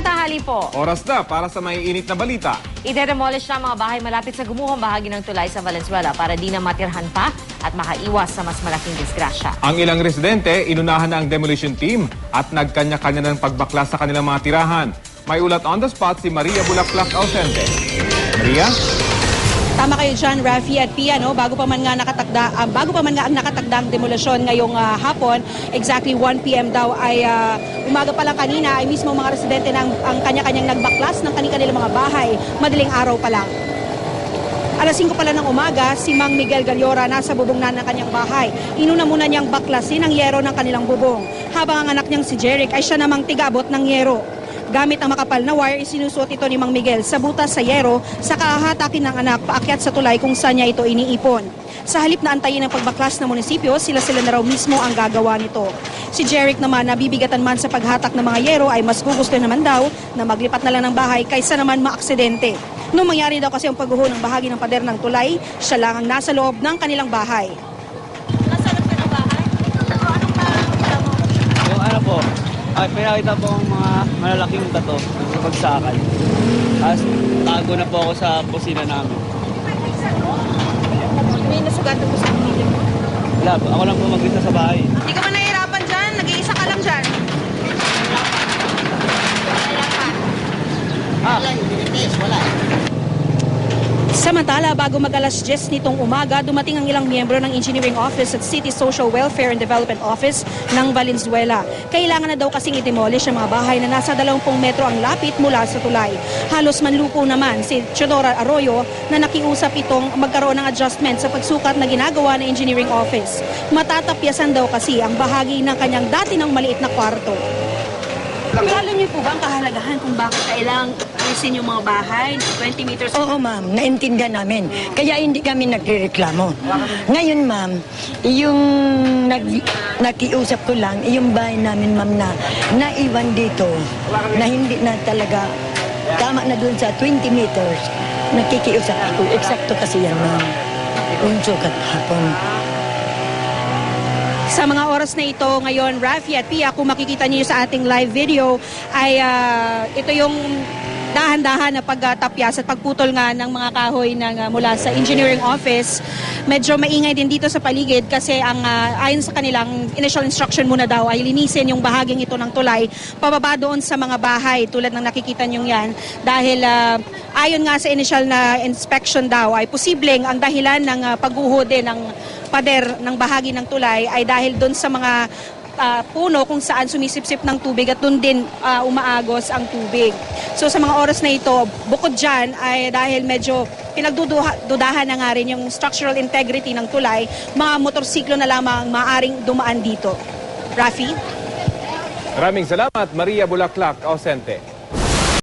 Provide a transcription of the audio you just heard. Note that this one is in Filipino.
Magandang tanghali po. Oras na para sa may init na balita. Ide-demolish na ang mga bahay malapit sa gumuhong bahagi ng tulay sa Valenzuela para di na matirhan pa at makaiwas sa mas malaking disgrasya. Ang ilang residente, inunahan na ang demolition team at nagkanya-kanya ng pagbaklas sa kanilang mga tirahan. May ulat on the spot si Maria Bulaklak Ausente. Maria? Tama kayo dyan, Rafi at Pia, no? bago pa man nga nakatakda, ah, bago pa man nga ang nakatakdang demolusyon ngayong ah, hapon, exactly 1 p.m. daw ay ah, umaga pa lang kanina ay mismo mga residente ng ang kanya-kanyang nagbaklas ng kanilang mga bahay, madaling araw pa lang. Alas 5 pala ng umaga, si Mang Miguel Galiora nasa bubong na ng kanyang bahay. Inuna muna niyang baklasin ang yero ng kanilang bubong. Habang ang anak niyang si Jeric ay siya namang tigabot ng yero. Gamit ang makapal na wire, isinusuot ito ni Mang Miguel sa butas sa yero sa kahatakin ng anak paakyat sa tulay kung saan niya ito iniipon. Sa halip na antayin ng pagbaklas ng munisipyo, sila-sila na raw mismo ang gagawa nito. Si Jeric naman na bibigatan man sa paghatak ng mga yero ay mas gugusto naman daw na maglipat na lang ng bahay kaysa naman maaksidente. Nung mangyari daw kasi ang pagguho ng bahagi ng pader ng tulay, siya lang ang nasa loob ng kanilang bahay. Nasa loob ka ng bahay? Anong nakakita mo? Yung ano po, ay pinakita po ang mga malalaking bato sa pagsakan. Tapos tago na po ako sa kusina namin. May nasugatan mo sa pamilya mo. Wala po, ako lang po mag-isa sa bahay. Hindi ka ba nahihirapan dyan? Nag-iisa ka lang dyan. Samantala, bago mag alas 10 nitong umaga, dumating ang ilang miyembro ng Engineering Office at City Social Welfare and Development Office ng Valenzuela. Kailangan na daw kasing i-demolish ang mga bahay na nasa 20 metro ang lapit mula sa tulay. Halos manlupo naman si Chodora Arroyo na nakiusap itong magkaroon ng adjustment sa pagsukat na ginagawa ng Engineering Office. Matatapyasan daw kasi ang bahagi ng kanyang dati ng maliit na kwarto. Alam niyo po ba ang kahalagahan kung bakit kailangang alisin yung mga bahay 20 meters Oo, ma'am. Naintindihan namin. Kaya hindi kami nagrereklamo. Ngayon, ma'am, yung nag, nakiusap ko lang, yung bahay namin, ma'am, na naiwan dito, na hindi na talaga tama na dun sa 20 meters, nakikiusap ako. Eksakto kasi yan, ma'am. Yung sukat hapon. Sa mga oras na ito ngayon, Rafi at Pia, kung makikita niyo sa ating live video, ay ah, ito yung dahan-dahan na pagtapyas at pagputol nga ng mga kahoy ng, ah, mula sa engineering office. Medyo maingay din dito sa paligid kasi ang ah, ayon sa kanilang initial instruction muna daw ay linisin yung bahaging ito ng tulay pababa doon sa mga bahay tulad ng nakikita niyo yan dahil ah, ayon nga sa initial na inspection daw ay posibleng ang dahilan ng ah, pagguho din ng pader ng bahagi ng tulay ay dahil doon sa mga ah, puno kung saan sumisipsip ng tubig at doon din ah, umaagos ang tubig. So sa mga oras na ito, bukod dyan ay dahil medyo pinagdudahan na nga rin yung structural integrity ng tulay, mga motorsiklo na lamang maaring dumaan dito. Rafi? Maraming salamat, Maria Bulaklak Ausente.